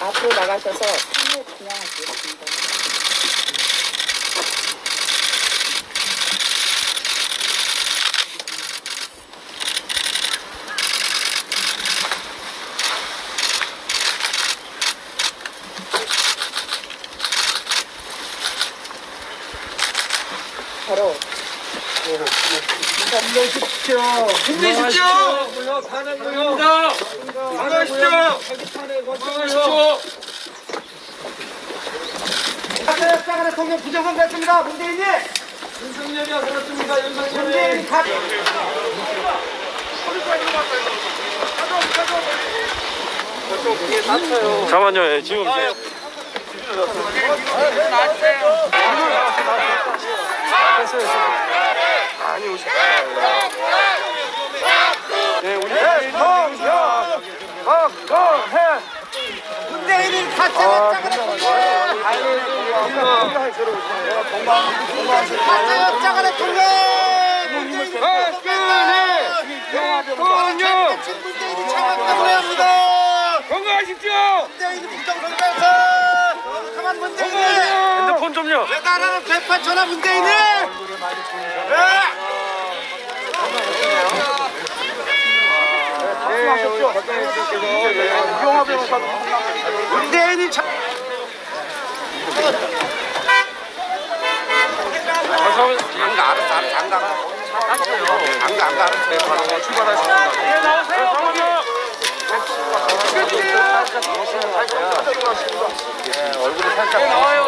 앞으로 나가셔서 손을 그냥 하시겠습니다. 바로 힘내십시오. 힘내십시오. 반갑습니다. 반갑십시오. 반갑십시오. 사과의 대통령 부정선거했습니다. 문재인이 윤석열이 왔습니다. 윤석열이. 문재인이 가. 잠깐만요, 예, 지금. 많이. 네, 우리 대통령 박정혜 문재인이 대통령 문재인이 대통령 문재인이 장악당을 합니다. 건강하십시오. 문재인이 부정선거에서 가만 문재인이 핸드폰 좀요. 나라는 대파천하 문재인이 문재인이 참 장가 알았어, 알았어, 장가. 장가, 안 가, 알았어. 출발하십니다. 예, 나오세요. 얼굴이 살짝 나와요.